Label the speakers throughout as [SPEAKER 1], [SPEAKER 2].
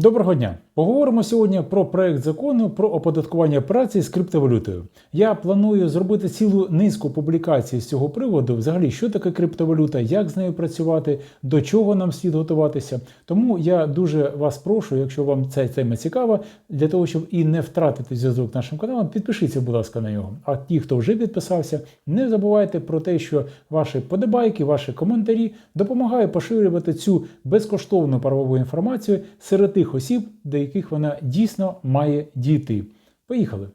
[SPEAKER 1] Доброго дня! Поговоримо сьогодні про проект закону про оподаткування операцій з криптовалютою. Я планую зробити цілу низку публікацій з цього приводу. Взагалі, що таке криптовалюта, як з нею працювати, до чого нам слід готуватися. Тому я дуже вас прошу, якщо вам ця тема цікава, для того, щоб і не втратити зв'язок з нашим каналом, підпишіться, будь ласка, на нього. А ті, хто вже підписався, не забувайте про те, що ваші подобайки, ваші коментарі допомагають поширювати цю безкоштовну правову інформацію серед тих осіб, до яких вона дійсно має дійти. Поїхали!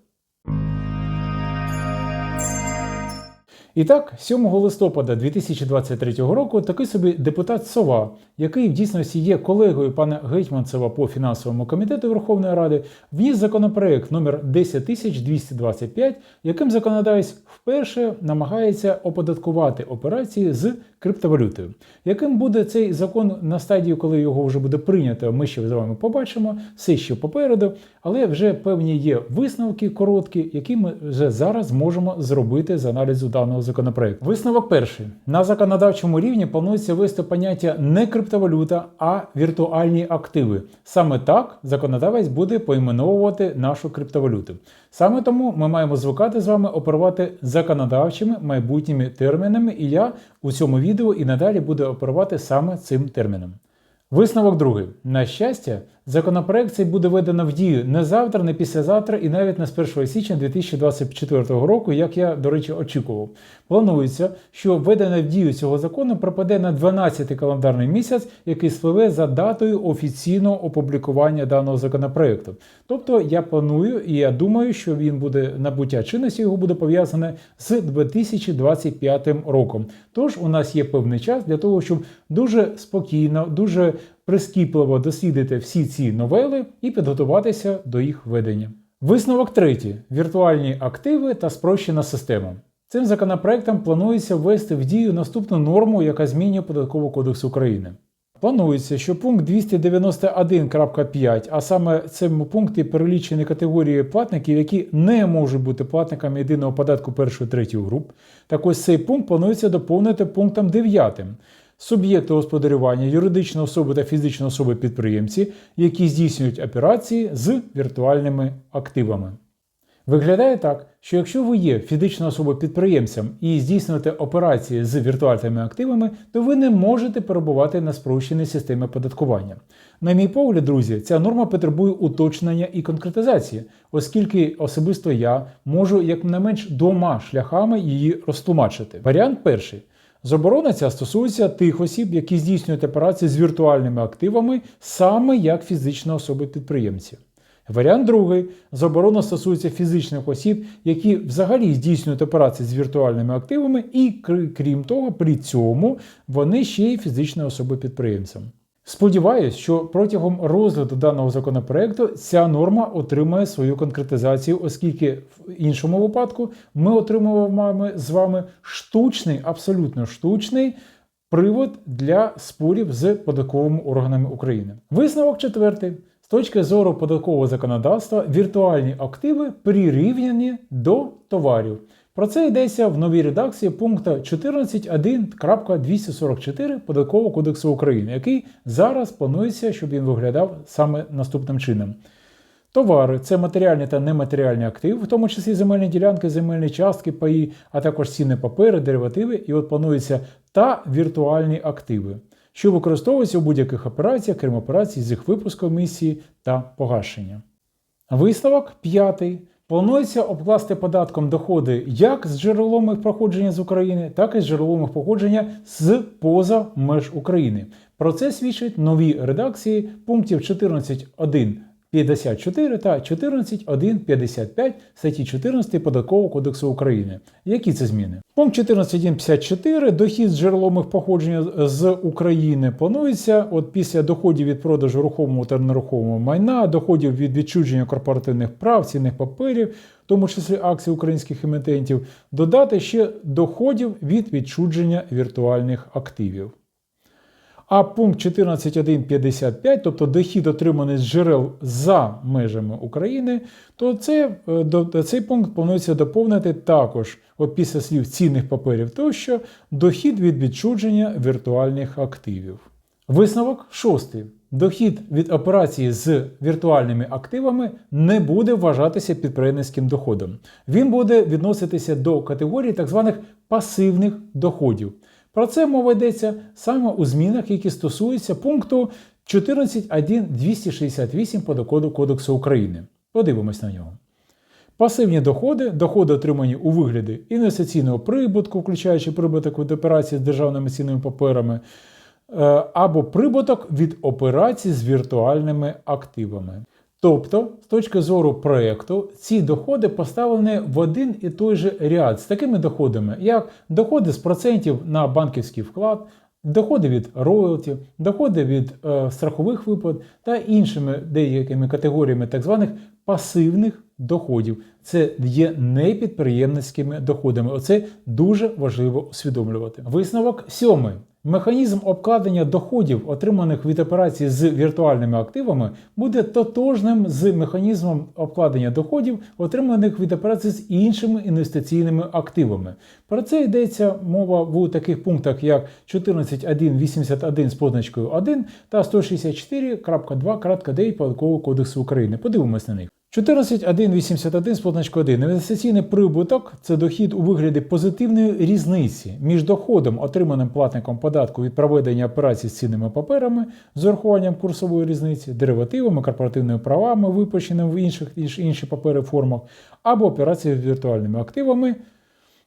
[SPEAKER 1] І так, 7 листопада 2023 року такий собі депутат Сова, який в дійсності є колегою пана Гетьманцева по фінансовому комітету Верховної Ради, вніс законопроект номер 10225, яким законодавець вперше намагається оподаткувати операції з криптовалютою. Яким буде цей закон на стадії, коли його вже буде прийнято, ми ще з вами побачимо, все ще попереду, але вже певні є висновки короткі, які ми вже зараз можемо зробити з аналізу даного законопроекту. Висновок перший: на законодавчому рівні планується ввести поняття не криптовалюта, а віртуальні активи. Саме так законодавець буде поіменовувати нашу криптовалюту. Саме тому ми маємо звикати з вами оперувати законодавчими майбутніми термінами, і я у цьому відео і надалі буду оперувати саме цим терміном. Висновок другий. На щастя, законопроект цей буде введено в дію не завтра, не післязавтра і навіть не з 1 січня 2024 року, як я, до речі, очікував. Планується, що введення в дію цього закону припаде на 12 календарний місяць, який спливе за датою офіційного опублікування даного законопроекту. Тобто я планую і я думаю, що він буде набуття чинності його буде пов'язане з 2025 роком. Тож у нас є певний час для того, щоб дуже спокійно, дуже прискіпливо дослідити всі ці новели і підготуватися до їх ведення. Висновок третій: віртуальні активи та спрощена система. Цим законопроектом планується ввести в дію наступну норму, яка змінює податковий кодекс України. Планується, що пункт 291.5, а саме цьому пункті перелічені категорії платників, які не можуть бути платниками єдиного податку першої третьої груп. Так ось цей пункт планується доповнити пунктом 9. Суб'єкти господарювання, юридичні особи та фізичні особи підприємці, які здійснюють операції з віртуальними активами. Виглядає так, що якщо ви є фізичною особою підприємцем і здійснюєте операції з віртуальними активами, то ви не можете перебувати на спрощеній системі оподаткування. На мій погляд, друзі, ця норма потребує уточнення і конкретизації, оскільки особисто я можу як не менш двома шляхами її розтлумачити. Варіант перший. Заборона ця стосується тих осіб, які здійснюють операції з віртуальними активами саме як фізичні особи-підприємці. Варіант другий заборона стосується фізичних осіб, які взагалі здійснюють операції з віртуальними активами, і крім того, при цьому вони ще й фізичні особи-підприємцем. Сподіваюсь, що протягом розгляду даного законопроекту ця норма отримає свою конкретизацію, оскільки в іншому випадку ми отримуємо з вами штучний, абсолютно штучний привод для спорів з податковими органами України. Висновок четвертий. З точки зору податкового законодавства, віртуальні активи прирівняні до товарів. Про це йдеться в новій редакції пункту 14.1.244 Податкового кодексу України, який зараз планується, щоб він виглядав саме наступним чином. Товари це матеріальні та нематеріальні активи, в тому числі земельні ділянки, земельні частки, паї, а також цінні папери, деривативи, і от планується та віртуальні активи, що використовуються у будь-яких операціях, крім операцій з їх випуску емісії та погашення. Висновок п'ятий. Планується обкласти податком доходи як з джерелом їх проходження з України, так і з джерелом їх походження з поза меж України. Про це свідчать нові редакції пунктів 14.1. 54 та 14.1.55 статті 14 Податкового кодексу України. Які це зміни? Пункт 14.1.54 дохід з джереломих походження з України планується от після доходів від продажу рухомого та нерухомого майна, доходів від відчудження корпоративних прав, цінних паперів, в тому числі акцій українських емітентів, додати ще доходів від відчудження віртуальних активів. А пункт 14.1.55, тобто дохід отриманий з джерел за межами України, то це, е, цей пункт планується доповнити також от після слів цінних паперів тощо дохід від відчудження віртуальних активів. Висновок шостий. дохід від операції з віртуальними активами не буде вважатися підприємницьким доходом. Він буде відноситися до категорії так званих пасивних доходів. Про це мова йдеться саме у змінах, які стосуються пункту 14.1.268 Подоходу Кодексу України. Подивимось на нього. Пасивні доходи, доходи, отримані у вигляді інвестиційного прибутку, включаючи прибуток від операцій з державними цінними паперами, е, або прибуток від операцій з віртуальними активами. Тобто, з точки зору проєкту, ці доходи поставлені в один і той же ряд з такими доходами, як доходи з процентів на банківський вклад, доходи від роялті, доходи від е, страхових виплат та іншими деякими категоріями так званих пасивних доходів. Це є непідприємницькими доходами. Оце дуже важливо усвідомлювати. Висновок сьомий. Механізм обкладення доходів, отриманих від операцій з віртуальними активами, буде тотожним з механізмом обкладення доходів, отриманих від операцій з іншими інвестиційними активами. Про це йдеться мова в таких пунктах, як 14.1.81 з позначкою 1 та 164.2.9 Податкового кодексу України. Подивимось на них. 14.1.81 з позначкою 1. Інвестиційний прибуток це дохід у вигляді позитивної різниці між доходом, отриманим платником податку від проведення операцій з цінними паперами з урахуванням курсової різниці, деривативами, корпоративними правами, випущеними в інших інші папери формах, або операції з віртуальними активами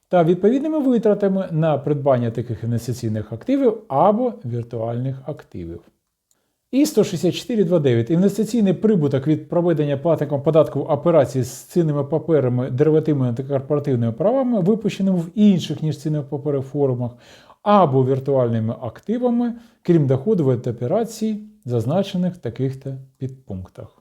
[SPEAKER 1] та відповідними витратами на придбання таких інвестиційних активів або віртуальних активів. І 164.2.9. Інвестиційний прибуток від проведення платником податку операцій з цінними паперами, деривативними та корпоративними правами, випущеними в інших ніж цінних паперів форумах, або віртуальними активами, крім доходу від операцій, зазначених в таких-то підпунктах.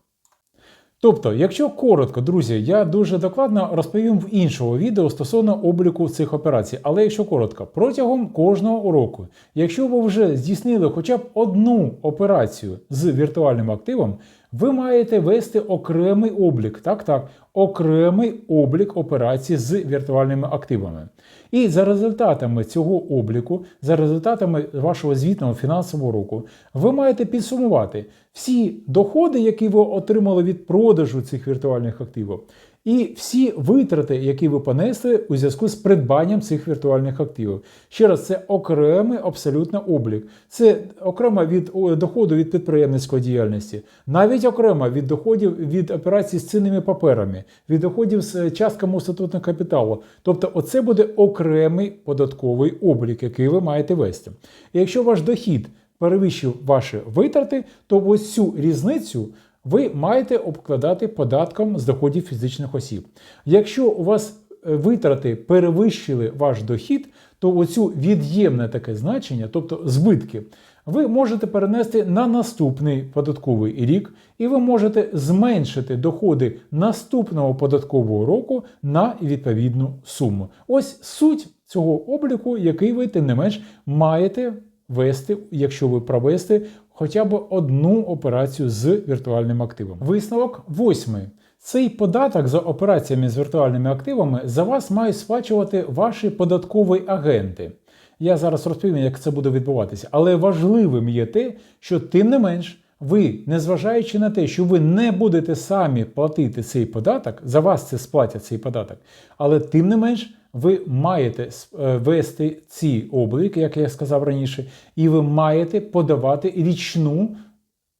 [SPEAKER 1] Тобто, якщо коротко, друзі, я дуже докладно розповім в іншому відео стосовно обліку цих операцій. Але якщо коротко, протягом кожного уроку, якщо ви вже здійснили хоча б одну операцію з віртуальним активом, ви маєте вести окремий облік. Так, так, окремий облік операцій з віртуальними активами. І за результатами цього обліку, за результатами вашого звітного фінансового року, ви маєте підсумувати всі доходи, які ви отримали від продажу цих віртуальних активів, і всі витрати, які ви понесли у зв'язку з придбанням цих віртуальних активів. Ще раз, це окремий абсолютно облік. Це окремо від доходу від підприємницької діяльності, навіть окремо від доходів від операцій з цінними паперами, від доходів з частками статутного капіталу. Тобто, оце буде окремий податковий облік, який ви маєте вести. І якщо ваш дохід перевищив ваші витрати, то ось цю різницю ви маєте обкладати податком з доходів фізичних осіб. Якщо у вас е, витрати перевищили ваш дохід, то оцю від'ємне таке значення, тобто збитки, ви можете перенести на наступний податковий рік, і ви можете зменшити доходи наступного податкового року на відповідну суму. Ось суть цього обліку, який ви, тим не менш, маєте вести, якщо ви провести хоча б одну операцію з віртуальним активом. Висновок восьмий. Цей податок за операціями з віртуальними активами за вас мають сплачувати ваші податкові агенти. Я зараз розповім, як це буде відбуватися. Але важливим є те, що тим не менш, ви, незважаючи на те, що ви не будете самі платити цей податок, за вас це сплатять цей податок, але тим не менш ви маєте е, вести ці обліки, як я сказав раніше, і ви маєте подавати річну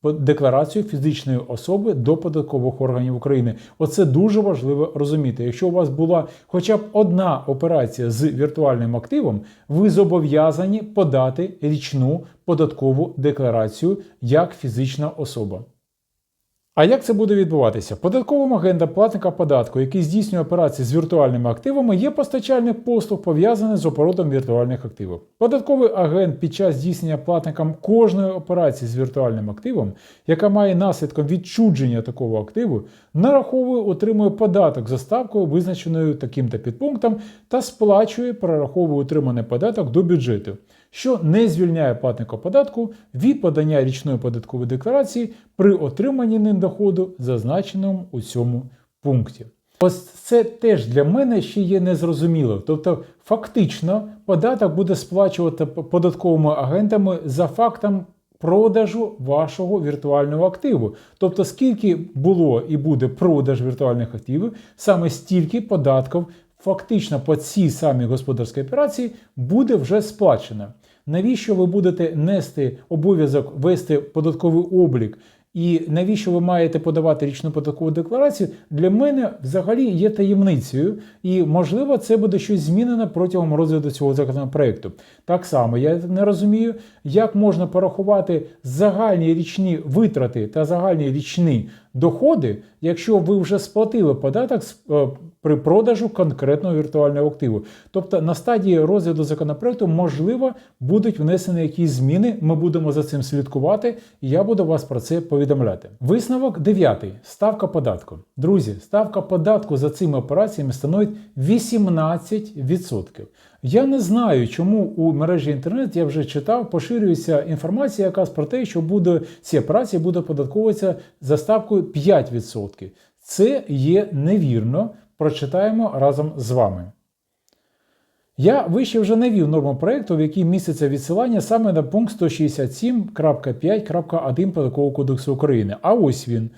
[SPEAKER 1] декларацію фізичної особи до податкових органів України. Оце дуже важливо розуміти. Якщо у вас була хоча б одна операція з віртуальним активом, ви зобов'язані подати річну податкову декларацію як фізична особа. А як це буде відбуватися? Податковим агентом платника податку, який здійснює операції з віртуальними активами, є постачальник послуг, пов'язаний з оборотом віртуальних активів. Податковий агент під час здійснення платникам кожної операції з віртуальним активом, яка має наслідком відчудження такого активу, нараховує, отримує податок за ставкою, визначеною таким-то підпунктом, та сплачує, перераховує отриманий податок до бюджету що не звільняє платника податку від подання річної податкової декларації при отриманні ним доходу, зазначеному у цьому пункті. Ось це теж для мене ще є незрозуміло. Тобто, фактично, податок буде сплачувати податковими агентами за фактом продажу вашого віртуального активу. Тобто, скільки було і буде продаж віртуальних активів, саме стільки податків фактично по цій самій господарській операції буде вже сплачено. Навіщо ви будете нести обов'язок вести податковий облік? І навіщо ви маєте подавати річну податкову декларацію? Для мене взагалі є таємницею, і можливо це буде щось змінено протягом розгляду цього законопроекту. Так само я не розумію, як можна порахувати загальні річні витрати та загальні річні доходи, якщо ви вже сплатили податок е, при продажу конкретного віртуального активу. Тобто на стадії розгляду законопроекту можливо будуть внесені якісь зміни. Ми будемо за цим слідкувати, і я буду вас про це повідомляти. Висновок 9. Ставка податку. Друзі, ставка податку за цими операціями становить 18%. Я не знаю, чому у мережі інтернет я вже читав, поширюється інформація якраз про те, що буде ці операції буде податковуватися за ставкою 5%. Це є невірно. Прочитаємо разом з вами. Я вище вже навів норму проєкту, в якій міститься відсилання саме на пункт 167.5.1 Податкового кодексу України. А ось він.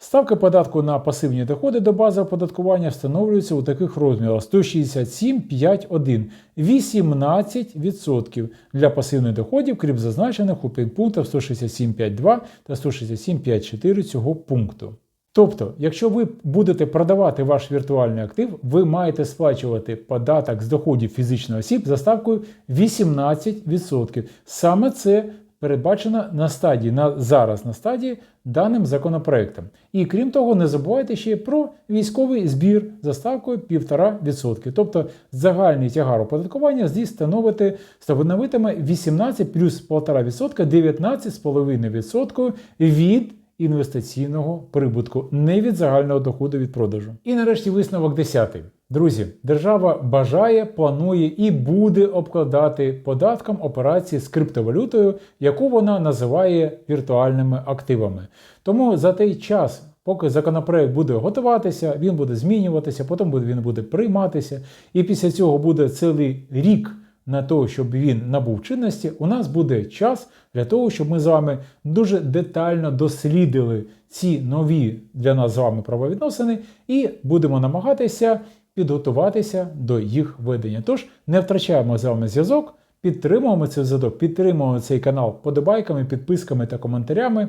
[SPEAKER 1] Ставка податку на пасивні доходи до бази оподаткування встановлюється у таких розмірах 167,5,1 18% для пасивних доходів, крім зазначених у підпунктах 167,5,2 та 167,5,4 цього пункту. Тобто, якщо ви будете продавати ваш віртуальний актив, ви маєте сплачувати податок з доходів фізичних осіб за ставкою 18%. Саме це передбачено на стадії на зараз на стадії даним законопроектом. І крім того, не забувайте ще про військовий збір за ставкою 1,5%. Тобто загальний тягар оподаткування здесь становити становитиме 18 плюс 1,5%, 19,5% від інвестиційного прибутку, не від загального доходу від продажу. І нарешті висновок 10. Друзі, держава бажає, планує і буде обкладати податком операції з криптовалютою, яку вона називає віртуальними активами. Тому за той час. Поки законопроект буде готуватися, він буде змінюватися, потім він буде прийматися, і після цього буде цілий рік на те, щоб він набув чинності, у нас буде час для того, щоб ми з вами дуже детально дослідили ці нові для нас з вами правовідносини і будемо намагатися підготуватися до їх ведення. Тож не втрачаємо з вами зв'язок, підтримуємо цей зв'язок, підтримуємо цей канал подобайками, підписками та коментарями.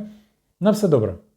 [SPEAKER 1] На все добре!